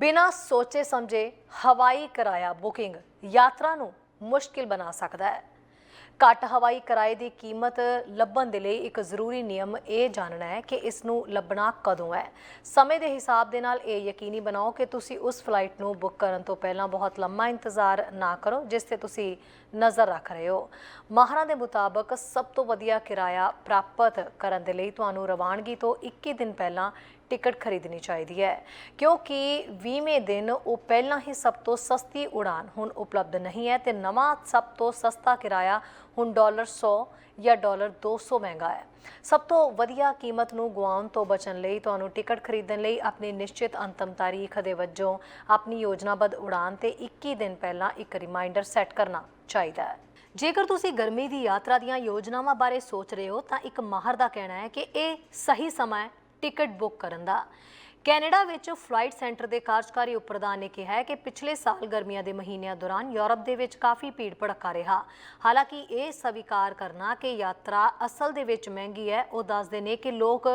ਬਿਨਾਂ ਸੋਚੇ ਸਮਝੇ ਹਵਾਈ ਕਿਰਾਇਆ ਬੁਕਿੰਗ ਯਾਤਰਾ ਨੂੰ ਮੁਸ਼ਕਿਲ ਬਣਾ ਸਕਦਾ ਹੈ। ਘੱਟ ਹਵਾਈ ਕਿਰਾਏ ਦੀ ਕੀਮਤ ਲੱਭਣ ਦੇ ਲਈ ਇੱਕ ਜ਼ਰੂਰੀ ਨਿਯਮ ਇਹ ਜਾਣਨਾ ਹੈ ਕਿ ਇਸ ਨੂੰ ਲੱਭਣਾ ਕਦੋਂ ਹੈ। ਸਮੇਂ ਦੇ ਹਿਸਾਬ ਦੇ ਨਾਲ ਇਹ ਯਕੀਨੀ ਬਣਾਓ ਕਿ ਤੁਸੀਂ ਉਸ ਫਲਾਈਟ ਨੂੰ ਬੁੱਕ ਕਰਨ ਤੋਂ ਪਹਿਲਾਂ ਬਹੁਤ ਲੰਮਾ ਇੰਤਜ਼ਾਰ ਨਾ ਕਰੋ, ਜਿਸ ਤੇ ਤੁਸੀਂ ਨਜ਼ਰ ਰੱਖ ਰਹੇ ਹੋ। ਮਾਹਰਾਂ ਦੇ ਮੁਤਾਬਕ ਸਭ ਤੋਂ ਵਧੀਆ ਕਿਰਾਇਆ ਪ੍ਰਾਪਤ ਕਰਨ ਦੇ ਲਈ ਤੁਹਾਨੂੰ ਰਵਾਨਗੀ ਤੋਂ 21 ਦਿਨ ਪਹਿਲਾਂ ਟਿਕਟ ਖਰੀਦਣੀ ਚਾਹੀਦੀ ਹੈ, ਕਿਉਂਕਿ 20ਵੇਂ ਦਿਨ ਉਹ ਪਹਿਲਾਂ ਹੀ ਸਭ ਤੋਂ ਸਸਤੀ ਉਡਾਨ ਹੁਣ ਉਪਲਬਧ ਨਹੀਂ ਹੈ ਤੇ ਨਵਾਂ ਸਭ ਤੋਂ ਸਸਤਾ ਕਿਰਾਇਆ ਹੁਣ ਡਾਲਰ 100 ਜਾਂ ਡਾਲਰ 200 ਮਹਿੰਗਾ ਹੈ। ਸਭ ਤੋਂ ਵਧੀਆ ਕੀਮਤ ਨੂੰ ਗੁਆਉਣ ਤੋਂ ਬਚਣ ਲਈ ਤੁਹਾਨੂੰ ਟਿਕਟ ਖਰੀਦਣ ਲਈ ਆਪਣੀ ਨਿਸ਼ਚਿਤ ਅੰਤਮ ਤਾਰੀਖ ਦੇ ਵਜੋਂ ਆਪਣੀ ਯੋਜਨਾਬੱਧ ਉਡਾਨ ਤੇ 21 ਦਿਨ ਪਹਿਲਾਂ ਇੱਕ ਰਿਮਾਈਂਡਰ ਸੈੱਟ ਕਰਨਾ ਚਾਹੀਦਾ ਹੈ। ਜੇਕਰ ਤੁਸੀਂ ਗਰਮੀ ਦੀ ਯਾਤਰਾ ਦੀਆਂ ਯੋਜਨਾਵਾਂ ਬਾਰੇ ਸੋਚ ਰਹੇ ਹੋ ਤਾਂ ਇੱਕ ਮਾਹਰ ਦਾ ਕਹਿਣਾ ਹੈ ਕਿ ਇਹ ਸਹੀ ਸਮਾਂ ਹੈ ਟਿਕਟ ਬੁੱਕ ਕਰਨ ਦਾ। ਕੈਨੇਡਾ ਵਿੱਚ ਫਲਾਈਟ ਸੈਂਟਰ ਦੇ ਕਾਰਜਕਾਰੀ ਉਪ ਪ੍ਰਧਾਨ ਨੇ ਕਿਹਾ ਹੈ ਕਿ ਪਿਛਲੇ ਸਾਲ ਗਰਮੀਆਂ ਦੇ ਮਹੀਨਿਆਂ ਦੌਰਾਨ ਯੂਰਪ ਦੇ ਵਿੱਚ ਕਾਫੀ ਭੀੜ ਭੜੱਕਾ ਰਿਹਾ। ਹਾਲਾਂਕਿ ਇਹ ਸਵੀਕਾਰ ਕਰਨਾ ਕਿ ਯਾਤਰਾ ਅਸਲ ਦੇ ਵਿੱਚ ਮਹਿੰਗੀ ਹੈ, ਉਹ ਦੱਸਦੇ ਨੇ ਕਿ ਲੋਕ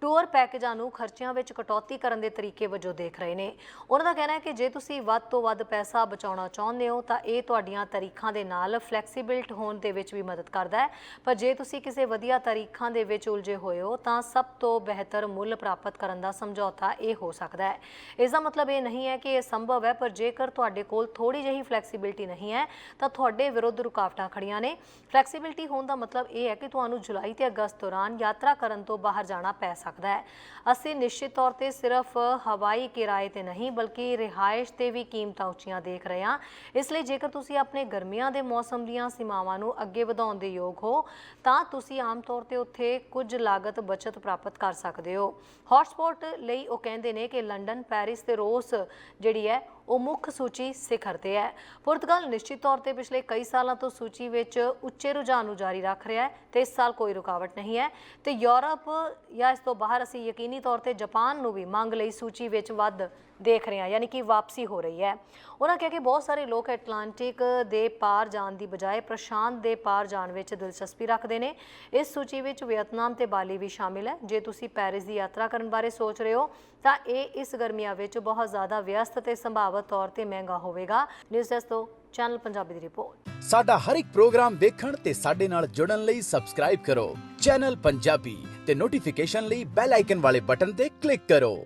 ਟੂਰ ਪੈਕੇਜਾਂ ਨੂੰ ਖਰਚਿਆਂ ਵਿੱਚ ਕਟੌਤੀ ਕਰਨ ਦੇ ਤਰੀਕੇ ਵਜੋਂ ਦੇਖ ਰਹੇ ਨੇ। ਉਹਨਾਂ ਦਾ ਕਹਿਣਾ ਹੈ ਕਿ ਜੇ ਤੁਸੀਂ ਵੱਧ ਤੋਂ ਵੱਧ ਪੈਸਾ ਬਚਾਉਣਾ ਚਾਹੁੰਦੇ ਹੋ, ਤਾਂ ਇਹ ਤੁਹਾਡੀਆਂ ਤਾਰੀਖਾਂ ਦੇ ਨਾਲ ਫਲੈਕਸੀਬਿਲਟ ਹੋਣ ਦੇ ਵਿੱਚ ਵੀ ਮਦਦ ਕਰਦਾ ਹੈ। ਪਰ ਜੇ ਤੁਸੀਂ ਕਿਸੇ ਵਧੀਆ ਤਾਰੀਖਾਂ ਦੇ ਵਿੱਚ ਉਲਝੇ ਹੋਏ ਹੋ, ਤਾਂ ਸਭ ਤੋਂ ਬਿਹਤਰ ਮੁੱਲ ਪ੍ਰਾਪਤ ਕਰਨ ਦਾ ਸਮਝੌਤਾ ਇਹ ਹੋ ਸਕਦਾ ਹੈ। ਇਸ ਦਾ ਮਤਲਬ ਇਹ ਨਹੀਂ ਹੈ ਕਿ ਇਹ ਸੰਭਵ ਹੈ, ਪਰ ਜੇਕਰ ਤੁਹਾਡੇ ਕੋਲ ਥੋੜੀ ਜਿਹੀ ਫਲੈਕਸੀਬਿਲਟੀ ਨਹੀਂ ਹੈ, ਤਾਂ ਤੁਹਾਡੇ ਵਿਰੁੱਧ ਰੁਕਾਵਟਾਂ ਖੜੀਆਂ ਨੇ। ਫਲੈਕਸੀਬਿਲਟੀ ਹੋਣ ਦਾ ਮਤਲਬ ਇਹ ਹੈ ਕਿ ਤੁਹਾਨੂੰ ਜੁਲਾਈ ਤੇ ਅਗਸਤ ਦੌਰਾਨ ਯਾਤਰਾ ਕਰਨ ਤੋਂ ਬਾਹਰ ਜਾਣਾ ਪੈ ਸਕਦਾ ਹੈ। ਅਸੀਂ ਨਿਸ਼ਚਿਤ ਤੌਰ ਤੇ ਸਿਰਫ ਹਵਾਈ ਕਿਰਾਏ ਤੇ ਨਹੀਂ, ਬਲਕਿ ਰਿਹਾਇਸ਼ ਤੇ ਵੀ ਕੀਮਤਾਂ ਉੱਚੀਆਂ ਦੇਖ ਰਹੇ ਹਾਂ। ਇਸ ਲਈ ਜੇਕਰ ਤੁਸੀਂ ਆਪਣੇ ਗਰਮੀਆਂ ਦੇ ਮੌਸਮ ਦੀਆਂ ਸੀਮਾਵਾਂ ਨੂੰ ਅੱਗੇ ਵਧਾਉਣ ਦੇ ਯੋਗ ਹੋ, ਤਾਂ ਤੁਸੀਂ ਆਮ ਤੌਰ ਤੇ ਉੱਥੇ ਕੁਝ ਲਾਗਤ ਬਚਤ ਪ੍ਰਾਪਤ ਕਰ ਸਕਦੇ ਹੋ। ਹੌਟਸਪੌਟ ਲਈ ਉਹ ਕਹਿੰਦੇ ਨੇ ਕਿ ਲੰਡਨ, ਪੈਰਿਸ ਤੇ ਰੋਸ ਜਿਹੜੀ ਹੈ ਉਹ ਮੁੱਖ ਸੂਚੀ ਸਿਖਰ ਤੇ ਹੈ। ਪੁਰਤਗਾਲ ਨਿਸ਼ਚਿਤ ਤੌਰ ਤੇ ਪਿਛਲੇ ਕਈ ਸਾਲਾਂ ਤੋਂ ਸੂਚੀ ਵਿੱਚ ਉੱਚੇ ਰੁਝਾਨ ਨੂੰ ਜਾਰੀ ਰੱਖ ਰਿਹਾ ਹੈ ਤੇ ਇਸ ਸਾਲ ਕੋਈ ਰੁਕਾਵਟ ਨਹੀਂ ਹੈ ਤੇ ਯੂਰਪ ਜਾਂ ਇਸ ਤੋਂ ਬਾਹਰ ਅਸੀਂ ਯਕੀਨੀ ਤੌਰ ਤੇ ਜਾਪਾਨ ਨੂੰ ਵੀ ਮੰਗ ਲਈ ਸੂਚੀ ਵਿੱਚ ਵੱਧ ਦੇਖ ਰਹੇ ਹਾਂ, ਯਾਨੀ ਕਿ ਵਾਪਸੀ ਹੋ ਰਹੀ ਹੈ। ਉਹਨਾਂ ਕਿਹਾ ਕਿ ਬਹੁਤ ਸਾਰੇ ਲੋਕ ਐਟਲਾਂਟਿਕ ਦੇ ਪਾਰ ਜਾਣ ਦੀ ਬਜਾਏ ਪ੍ਰਸ਼ਾਂਤ ਦੇ ਪਾਰ ਜਾਣ ਵਿੱਚ ਦਿਲਚਸਪੀ ਰੱਖਦੇ ਨੇ। ਇਸ ਸੂਚੀ ਵਿੱਚ ਵੀਅਤਨਾਮ ਤੇ ਬਾਲੀ ਵੀ ਸ਼ਾਮਿਲ ਹੈ। ਜੇ ਤੁਸੀਂ ਪੈਰਿਸ ਦੀ ਯਾਤਰਾ ਕਰਨ ਬਾਰੇ ਸੋਚ ਰਹੇ ਹੋ, ਤਾਂ ਇਹ ਇਸ ਗਰਮੀਆਂ ਵਿੱਚ ਬਹੁਤ ਜ਼ਿਆਦਾ ਵਿਅਸਤ ਤੇ ਸੰਭਾਵਤ ਤੌਰ ਤੇ ਮਹਿੰਗਾ ਹੋਵੇਗਾ। ਨਿਊਜ਼ ਡੈਸਕ ਤੋਂ ਚੈਨਲ ਪੰਜਾਬੀ ਦੀ ਰਿਪੋਰਟ ਸਾਡਾ ਹਰ ਇੱਕ ਪ੍ਰੋਗਰਾਮ ਦੇਖਣ ਤੇ ਸਾਡੇ ਨਾਲ ਜੁੜਨ ਲਈ ਸਬਸਕ੍ਰਾਈਬ ਕਰੋ। ਚੈਨਲ ਪੰਜਾਬੀ ਤੇ ਨੋਟੀਫਿਕੇਸ਼ਨ ਲਈ ਬੈਲ ਆਈਕਨ ਵਾਲੇ ਬਟਨ ਤੇ ਕਲਿੱਕ ਕਰੋ।